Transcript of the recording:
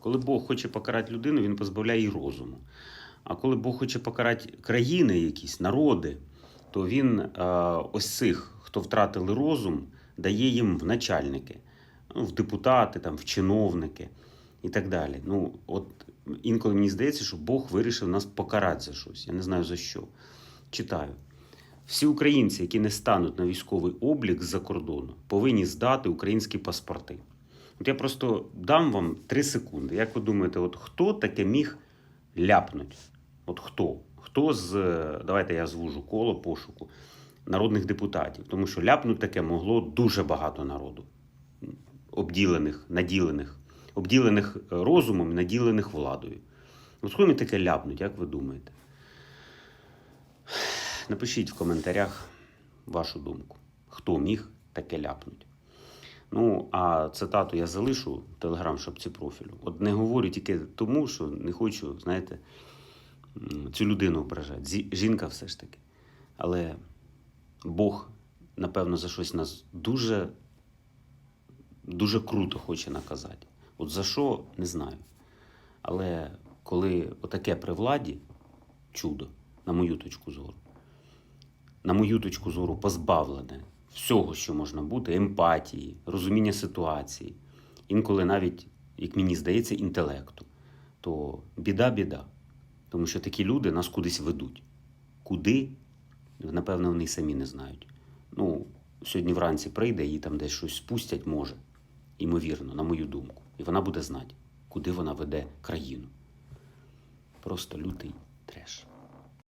Коли Бог хоче покарати людину, він позбавляє її розуму. А коли Бог хоче покарати країни, якісь народи, то він е, ось цих, хто втратили розум, дає їм в начальники, ну, в депутати, там, в чиновники і так далі. Ну, от інколи мені здається, що Бог вирішив нас покарати за щось. Я не знаю за що. Читаю. Всі українці, які не стануть на військовий облік з-за кордону, повинні здати українські паспорти. От я просто дам вам три секунди. Як ви думаєте, от хто таке міг ляпнуть? От хто? Хто з, давайте я звужу коло пошуку народних депутатів, тому що ляпнути таке могло дуже багато народу, обділених, наділених, обділених е, розумом і наділених владою. От хто мені таке ляпнуть, як ви думаєте? Напишіть в коментарях вашу думку, хто міг таке ляпнути. Ну, а цитату я залишу в телеграм-шапці профілю. От не говорю тільки тому, що не хочу, знаєте, цю людину ображати. Жінка все ж таки. Але Бог, напевно, за щось нас дуже, дуже круто хоче наказати. От за що, не знаю. Але коли отаке при владі, чудо, на мою точку зору, на мою точку зору, позбавлене всього, що можна бути, емпатії, розуміння ситуації, інколи навіть, як мені здається, інтелекту, то біда-біда. Тому що такі люди нас кудись ведуть. Куди? Напевно, вони самі не знають. Ну, сьогодні вранці прийде, їй там десь щось спустять, може, імовірно, на мою думку. І вона буде знати, куди вона веде країну. Просто лютий треш.